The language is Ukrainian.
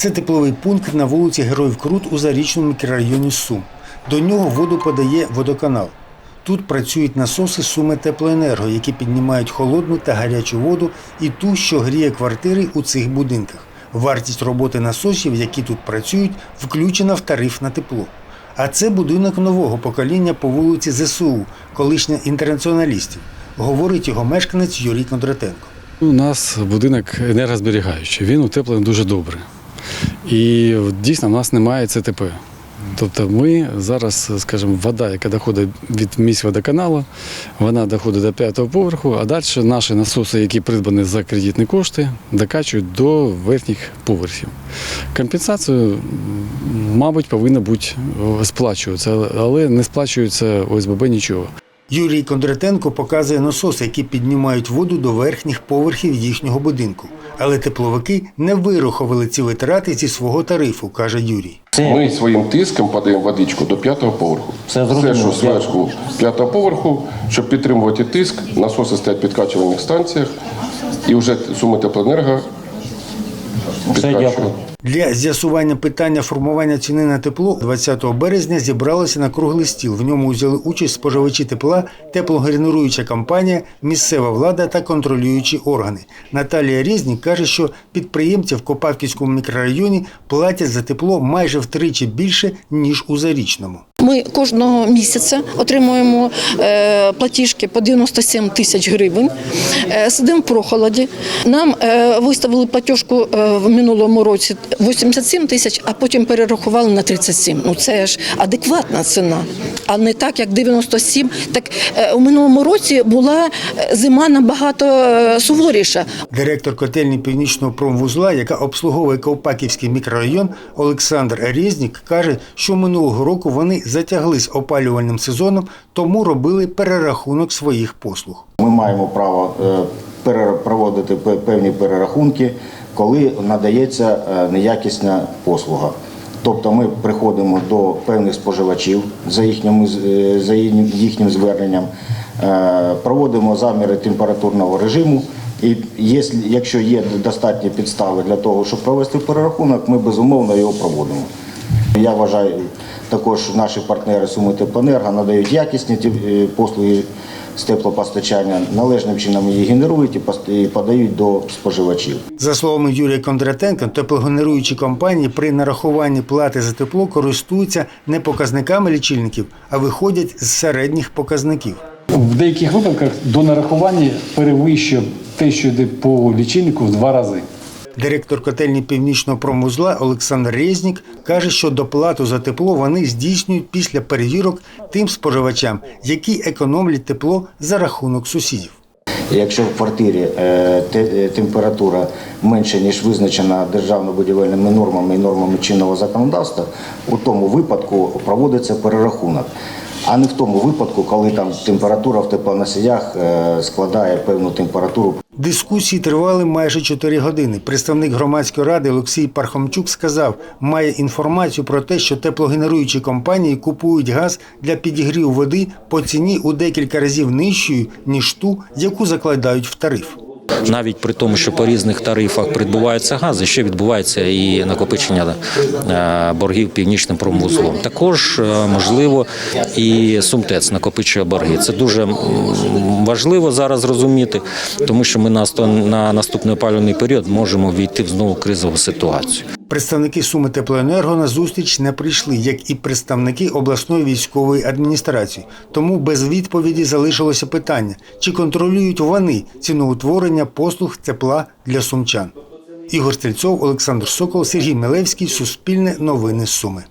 Це тепловий пункт на вулиці Героїв Крут у зарічному мікрорайоні Сум. До нього воду подає водоканал. Тут працюють насоси Суми Теплоенерго, які піднімають холодну та гарячу воду і ту, що гріє квартири у цих будинках. Вартість роботи насосів, які тут працюють, включена в тариф на тепло. А це будинок нового покоління по вулиці ЗСУ, колишня інтернаціоналістів, говорить його мешканець Юрій Кондратенко. У нас будинок енергозберігаючий, він утеплений дуже добре. І дійсно в нас немає ЦТП. Тобто ми зараз, скажімо, вода, яка доходить від місць водоканалу, вона доходить до п'ятого поверху, а далі наші насоси, які придбані за кредитні кошти, докачують до верхніх поверхів. Компенсацію, мабуть, повинна бути сплачуватися, але не сплачується ОСББ нічого. Юрій Кондратенко показує насоси, які піднімають воду до верхніх поверхів їхнього будинку. Але тепловики не вирухували ці витрати зі свого тарифу, каже Юрій. Ми своїм тиском подаємо водичку до п'ятого поверху. Все Все що зверху п'ятого поверху, щоб підтримувати тиск, насоси стоять підкачувальних станціях, і вже суми теплоенерго Все підкачують. Для з'ясування питання формування ціни на тепло 20 березня зібралися на круглий стіл. В ньому взяли участь споживачі тепла, теплогенеруюча компанія, місцева влада та контролюючі органи. Наталія Різнік каже, що підприємці в Копавківському мікрорайоні платять за тепло майже втричі більше ніж у зарічному. Ми кожного місяця отримуємо е, платіжки по 97 тисяч гривень. Е, Сидимо в прохолоді. Нам е, виставили платіжку в минулому році 87 тисяч, а потім перерахували на 37. Ну це ж адекватна ціна, а не так, як 97. Так е, у минулому році була е, зима набагато е, суворіша. Директор котельні північного промвузла, яка обслуговує Ковпаківський мікрорайон, Олександр Резнік каже, що минулого року вони затягли з опалювальним сезоном, тому робили перерахунок своїх послуг. Ми маємо право проводити певні перерахунки, коли надається е, неякісна послуга. Тобто ми приходимо до певних споживачів за їхнім, е, за їхнім- зверненням, е, проводимо заміри температурного режиму. І якщо є достатні підстави для того, щоб провести перерахунок, ми безумовно його проводимо. Я вважаю, також наші партнери Суми Теплоенерго надають якісні ті, е, послуги з теплопостачання, належним чином її генерують і подають до споживачів. За словами Юрія Кондратенка, теплогенеруючі компанії при нарахуванні плати за тепло користуються не показниками лічильників, а виходять з середніх показників. В деяких випадках до нарахування перевищує те, що йде по лічильнику в два рази. Директор котельні північного промвузла Олександр Резнік каже, що доплату за тепло вони здійснюють після перевірок тим споживачам, які економлять тепло за рахунок сусідів. Якщо в квартирі е, е, температура менша, ніж визначена державно-будівельними нормами і нормами чинного законодавства, у тому випадку проводиться перерахунок. А не в тому випадку, коли там температура в теплоносіях е, складає певну температуру Дискусії тривали майже 4 години. Представник громадської ради Олексій Пархомчук сказав, має інформацію про те, що теплогенеруючі компанії купують газ для підігріву води по ціні у декілька разів нижчою, ніж ту, яку закладають в тариф. Навіть при тому, що по різних тарифах придбуваються гази, ще відбувається і накопичення е, боргів північним промвузлом. Також е, можливо і Сумтець накопичує борги. Це дуже важливо зараз розуміти, тому що ми на наступний опалювальний період можемо війти в знову кризову ситуацію. Представники Суми Теплоенерго на зустріч не прийшли, як і представники обласної військової адміністрації. Тому без відповіді залишилося питання, чи контролюють вони ціноутворення послуг тепла для сумчан. Ігор Стрільцов, Олександр Сокол, Сергій Милевський, Суспільне новини Суми.